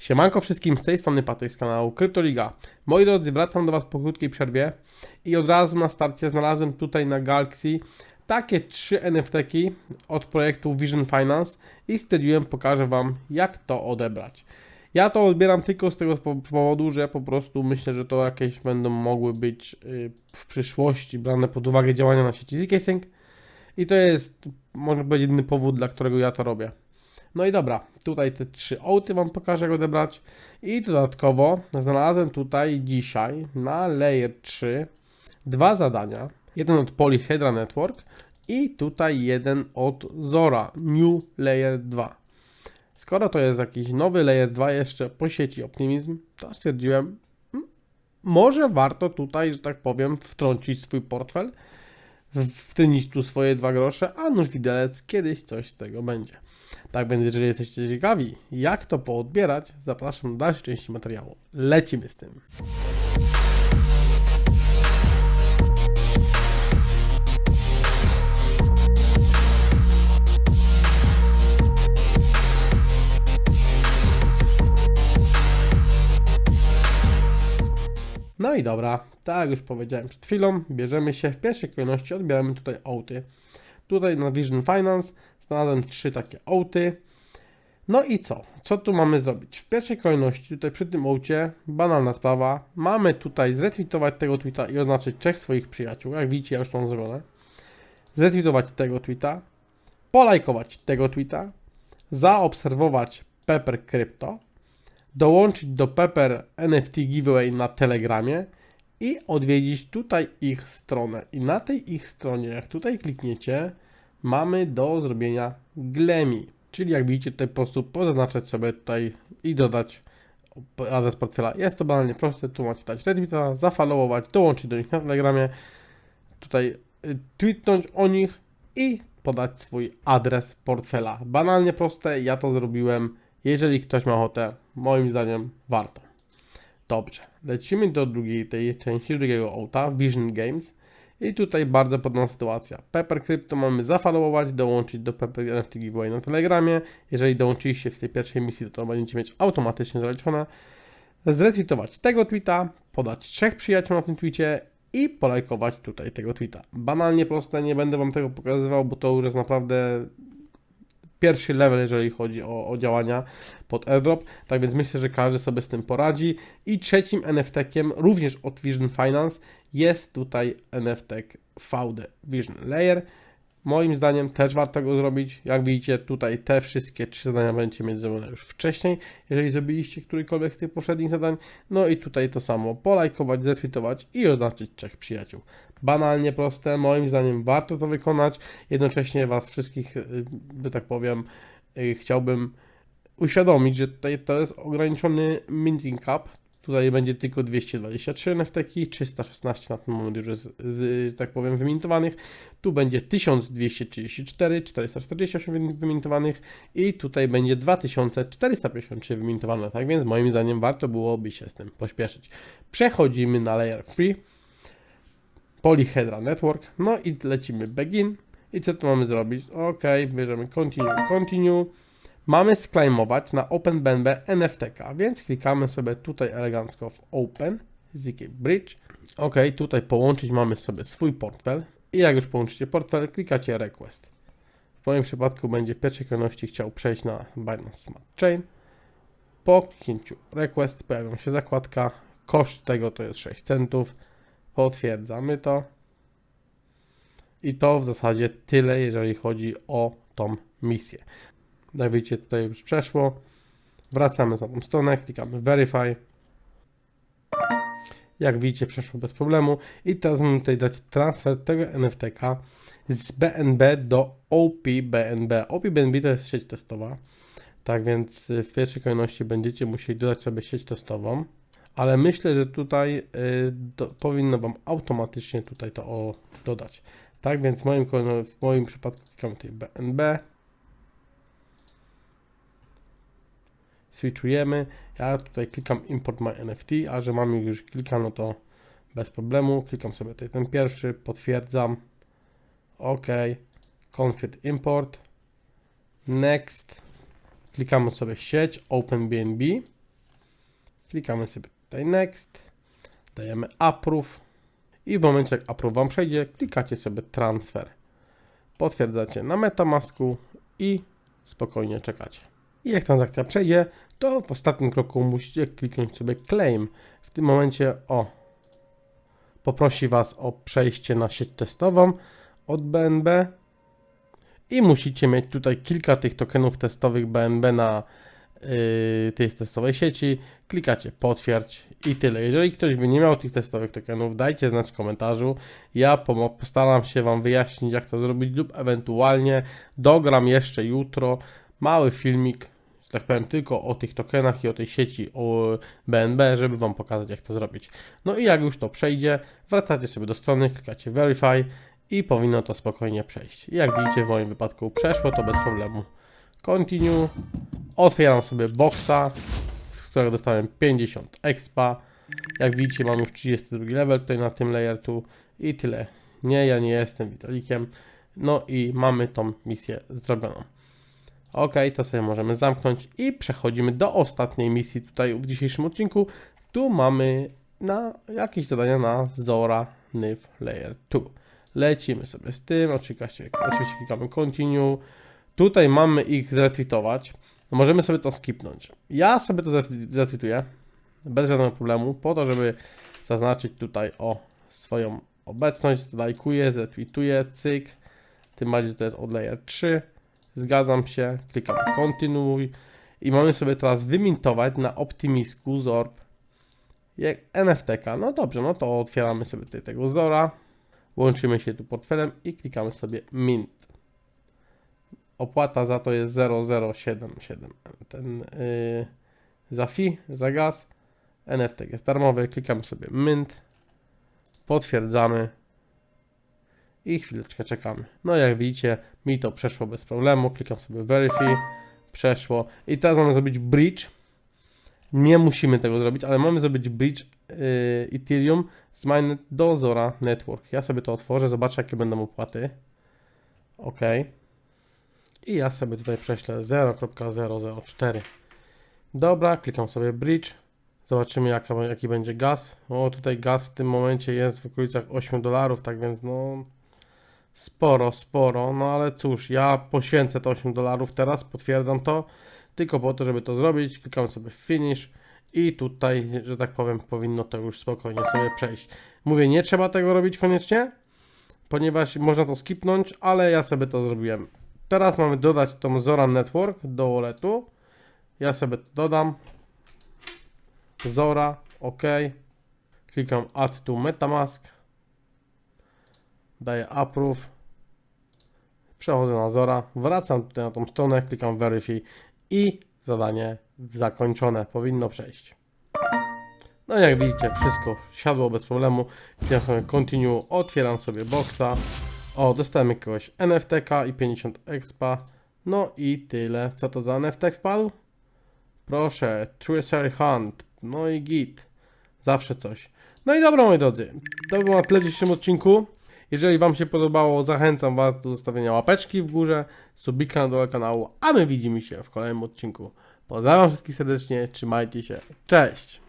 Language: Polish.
Siemanko wszystkim, z tej strony Patryk z kanału Kryptoliga. Moi drodzy, wracam do Was po krótkiej przerwie i od razu na starcie znalazłem tutaj na Galaxy takie trzy NFT-ki od projektu Vision Finance i stwierdziłem, pokażę Wam jak to odebrać. Ja to odbieram tylko z tego po- powodu, że po prostu myślę, że to jakieś będą mogły być y, w przyszłości brane pod uwagę działania na sieci zkSync i to jest, można powiedzieć, jedyny powód, dla którego ja to robię. No i dobra, tutaj te trzy ołty Wam pokażę jak odebrać i dodatkowo znalazłem tutaj dzisiaj na Layer 3 dwa zadania. Jeden od Polyhedra Network i tutaj jeden od Zora New Layer 2. Skoro to jest jakiś nowy Layer 2 jeszcze po sieci Optimism, to stwierdziłem, "Mm, może warto tutaj, że tak powiem, wtrącić swój portfel, wtrynić tu swoje dwa grosze, a nóż widelec, kiedyś coś z tego będzie. Tak więc, jeżeli jesteście ciekawi, jak to poodbierać, zapraszam do dalszej części materiału. Lecimy z tym. No i dobra, tak jak już powiedziałem przed chwilą, bierzemy się, w pierwszej kolejności odbieramy tutaj outy. Tutaj na Vision Finance znalazłem trzy takie outy. No i co? Co tu mamy zrobić? W pierwszej kolejności, tutaj przy tym oucie, banalna sprawa, mamy tutaj zretweetować tego tweeta i oznaczyć trzech swoich przyjaciół. Jak widzicie, ja już mam zrobione. Zretweetować tego tweeta, polajkować tego tweeta, zaobserwować Pepper Crypto, dołączyć do Pepper NFT Giveaway na Telegramie i odwiedzić tutaj ich stronę. I na tej ich stronie, jak tutaj klikniecie, mamy do zrobienia Glemi. Czyli jak widzicie, tutaj po prostu pozaznaczać sobie tutaj i dodać adres portfela. Jest to banalnie proste, tu macie dać retweeta, zafollowować, dołączyć do nich na Telegramie, tutaj y, tweetnąć o nich i podać swój adres portfela. Banalnie proste, ja to zrobiłem. Jeżeli ktoś ma ochotę, moim zdaniem warto. Dobrze, lecimy do drugiej tej części, drugiego auta, Vision Games. I tutaj bardzo podobna sytuacja. Pepper Crypto mamy zafollowować, dołączyć do Pepper NFT Giveaway na Telegramie. Jeżeli dołączyliście w tej pierwszej misji, to będziecie mieć automatycznie zaliczone. Zretweetować tego tweeta, podać trzech przyjaciół na tym tweetie i polajkować tutaj tego tweeta. Banalnie proste, nie będę Wam tego pokazywał, bo to już jest naprawdę pierwszy level, jeżeli chodzi o, o działania pod airdrop. Tak więc myślę, że każdy sobie z tym poradzi. I trzecim NFT-kiem, również od Vision Finance, jest tutaj NFT VD Vision Layer. Moim zdaniem też warto go zrobić. Jak widzicie, tutaj te wszystkie trzy zadania będziecie mieć zrobione już wcześniej, jeżeli zrobiliście którykolwiek z tych poprzednich zadań. No i tutaj to samo, polajkować, zretweetować i oznaczyć trzech przyjaciół. Banalnie proste, moim zdaniem warto to wykonać. Jednocześnie Was wszystkich, y, że tak powiem, y, chciałbym uświadomić, że tutaj to jest ograniczony minting cap. Tutaj będzie tylko 223 NFT-ki, 316 na ten moment już jest, z, tak powiem, wymintowanych. Tu będzie 1234, 448 wymintowanych i tutaj będzie 2453 wymintowane. Tak więc moim zdaniem warto byłoby się z tym pośpieszyć. Przechodzimy na layer free. Polyhedra Network. No i lecimy begin. I co tu mamy zrobić? Ok, bierzemy continue, continue. Mamy sklejmować na OpenBNB NFTK, więc klikamy sobie tutaj elegancko w Open, ZK Bridge. Ok, tutaj połączyć mamy sobie swój portfel. I jak już połączycie portfel, klikacie Request. W moim przypadku będzie w pierwszej kolejności chciał przejść na Binance Smart Chain. Po kliknięciu Request pojawią się zakładka. Koszt tego to jest 6 centów. Potwierdzamy to. I to w zasadzie tyle, jeżeli chodzi o tą misję. Jak widzicie, tutaj już przeszło. Wracamy na tą stronę, klikamy Verify. Jak widzicie, przeszło bez problemu. I teraz mamy tutaj dać transfer tego NFTK z BNB do OPBNB. OPBNB to jest sieć testowa. Tak więc y, w pierwszej kolejności będziecie musieli dodać sobie sieć testową ale myślę, że tutaj y, do, powinno Wam automatycznie tutaj to o, dodać. Tak więc w moim, w moim przypadku klikam tutaj BNB. Switchujemy. Ja tutaj klikam Import My NFT, a że mam już kilka, no to bez problemu. Klikam sobie tutaj ten pierwszy, potwierdzam. OK. Confirm Import. Next. Klikamy sobie sieć OpenBNB. Klikamy sobie tutaj next, dajemy approve i w momencie jak approve wam przejdzie, klikacie sobie transfer. Potwierdzacie na Metamasku i spokojnie czekacie. I jak transakcja przejdzie, to w ostatnim kroku musicie kliknąć sobie claim. W tym momencie o poprosi was o przejście na sieć testową od BNB i musicie mieć tutaj kilka tych tokenów testowych BNB na yy, tej testowej sieci. Klikacie potwierdź i tyle. Jeżeli ktoś by nie miał tych testowych tokenów, dajcie znać w komentarzu. Ja postaram się Wam wyjaśnić, jak to zrobić, lub ewentualnie dogram jeszcze jutro mały filmik, że tak powiem, tylko o tych tokenach i o tej sieci o BNB, żeby Wam pokazać, jak to zrobić. No i jak już to przejdzie, wracacie sobie do strony, klikacie Verify i powinno to spokojnie przejść. Jak widzicie, w moim wypadku przeszło to bez problemu. Continue. Otwieram sobie boxa, z którego dostałem 50 expa. Jak widzicie, mam już 32 level tutaj na tym layer tu i tyle. Nie, ja nie jestem Witalikiem. No i mamy tą misję zrobioną. Ok, to sobie możemy zamknąć i przechodzimy do ostatniej misji tutaj w dzisiejszym odcinku. Tu mamy na jakieś zadania na Zora Nyf Layer 2. Lecimy sobie z tym, oczywiście, oczywiście klikamy Continue. Tutaj mamy ich zretweetować. Możemy sobie to skipnąć. Ja sobie to zret- zretweetuję bez żadnego problemu, po to, żeby zaznaczyć tutaj o swoją obecność. Lajkuję, zretweetuję, cyk. Tym bardziej, że to jest od layer 3. Zgadzam się, klikam kontynuuj i mamy sobie teraz wymintować na Optimisku Zorb jak NFTK. No dobrze, no to otwieramy sobie tutaj tego Zora, łączymy się tu portfelem i klikamy sobie Mint. Opłata za to jest 0077. Ten yy, za fee, za gaz. NFT jest darmowy, klikamy sobie Mint, potwierdzamy i chwileczkę czekamy. No jak widzicie, mi to przeszło bez problemu. Klikam sobie Verify, przeszło. I teraz mamy zrobić bridge. Nie musimy tego zrobić, ale mamy zrobić bridge yy, Ethereum z Mainnet do Zora Network. Ja sobie to otworzę, zobaczę jakie będą opłaty. OK. I ja sobie tutaj prześlę 0.004. Dobra, klikam sobie bridge. Zobaczymy jaka, jaki będzie gaz. O, tutaj gaz w tym momencie jest w okolicach 8 dolarów, tak więc no sporo, sporo. No ale cóż, ja poświęcę te 8 dolarów teraz, potwierdzam to. Tylko po to, żeby to zrobić, klikam sobie w finish i tutaj, że tak powiem, powinno to już spokojnie sobie przejść. Mówię, nie trzeba tego robić koniecznie, ponieważ można to skipnąć, ale ja sobie to zrobiłem. Teraz mamy dodać tą Zora Network do walletu. Ja sobie to dodam. Zora, OK. Klikam Add to MetaMask. Daję Approve. Przechodzę na Zora. Wracam tutaj na tą stronę, klikam Verify i zadanie zakończone. Powinno przejść. No jak widzicie, wszystko siadło bez problemu. Klikam sobie Continue, otwieram sobie boxa. O, dostałem jakiegoś NFTK i 50 expa. No i tyle. Co to za NFT wpadł? Proszę, Treasury Hunt. No i git. Zawsze coś. No i dobra, moi drodzy. To było na tyle w dzisiejszym odcinku. Jeżeli Wam się podobało, zachęcam Was do zostawienia łapeczki w górze, subika na kanału, a my widzimy się w kolejnym odcinku. Pozdrawiam wszystkich serdecznie, trzymajcie się, cześć!